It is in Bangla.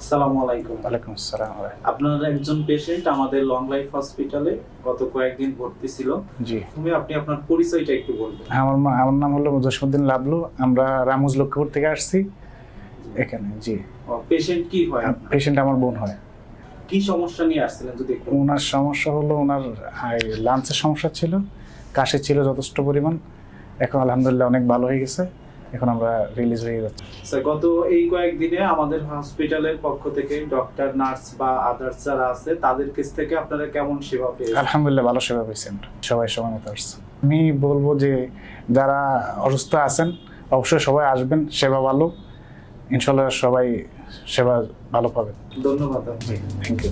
আসসালামু আলাইকুম। ওয়ালাইকুম আসসালাম আপনার একজন পেশেন্ট আমাদের লং লাইফ হসপিটালে গত কয়েকদিন ভর্তি ছিল। জি। তুমি আপনি আপনার পরিচয়টা একটু বলবেন। আমার মা- আমার নাম হলো জসীমউদ্দিন লাবলু। আমরা রামুজ লক্ষ্মীপুর থেকে আসছি। এখানে জি। পেশেন্ট কি হয়? পেশেন্ট আমার বোন হয়। কি সমস্যা নিয়ে আসছিলেন যদি ওনার সমস্যা হলো ওনার লাঞ্চের সমস্যা ছিল। কাশি ছিল যথেষ্ট পরিমাণ। এখন আলহামদুলিল্লাহ অনেক ভালো হয়ে গেছে। এখন আমরা রিলিজ হয়ে যাচ্ছি। স্যার গত এই কয়েকদিনে আমাদের হসপিটালের পক্ষ থেকে ডক্টর নার্স বা আদার্স যারা আছে তাদের কাছ থেকে আপনারা কেমন সেবা পেয়েছেন? আলহামদুলিল্লাহ ভালো সেবা পেয়েছেন। সবাই সময় মতো আসছে। আমি বলব যে যারা অসুস্থ আছেন অবশ্যই সবাই আসবেন সেবা ভালো। ইনশাল্লাহ সবাই সেবা ভালো পাবেন। ধন্যবাদ। জি থ্যাংক ইউ